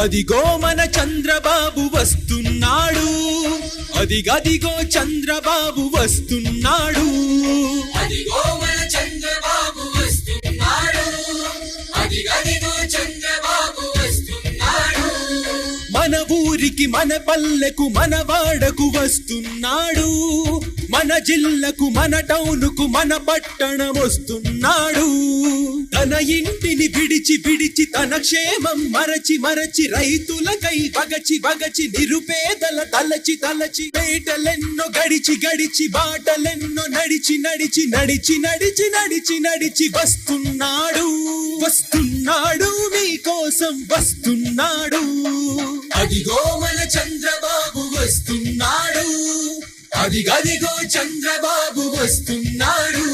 అదిగో మన చంద్రబాబు వస్తున్నాడు. అదిగదిగో చంద్రబాబు వస్తున్నాడు. అదిగో మన చంద్రబాబు వస్తున్నాడు. అదిగదిగో చంద్రబాబు వస్తున్నాడు. మన ఊరికి మన పల్లెకు మన వాడకు వస్తున్నాడు. మన జిల్లకు మన టౌనుకు మన పట్టణం వస్తున్నాడు. తన ఇంటిని విడిచి విడిచి తన క్షేమం మరచి మరచి రైతులకై బగచి బగచి నిరుపేదల తలచి తలచి పేటలెన్నో గడిచి గడిచి బాటలెన్నో నడిచి నడిచి నడిచి నడిచి నడిచి నడిచి వస్తున్నాడు. వస్తున్నాడు మీకోసం వస్తున్నాడు. అదిగో అదిగదిగో చంద్రబాబు వస్తున్నాడు.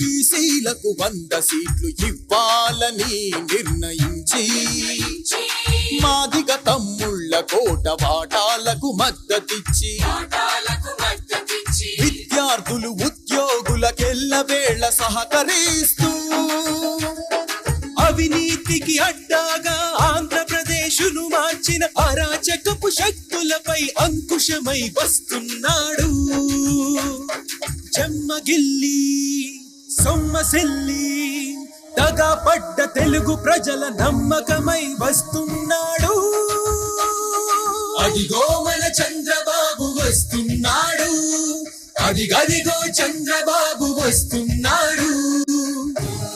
బీసీలకు వంద సీట్లు ఇవ్వాలని నిర్ణయించి మాదిగ తమ్ముళ్ళ కోట వాటాలకు మద్దతిచ్చి విద్యార్థులు ఉద్యోగులకెల్ల వేళ సహకరిస్తూ అవినీతికి అడ్డాగా ఆంధ్రప్రదేశును మార్చిన అరాచకపు శక్తులపై అంకుశమై వస్తున్నాడు. చెమ్మగిల్లి సొమ్మసిల్లి దగాపడ్డ తెలుగు ప్రజల నమ్మకమై వస్తున్నాడు అదిగో మన చంద్రబాబు వస్తున్నాడు. అదిగదిగో చంద్రబాబు వస్తున్నాడు.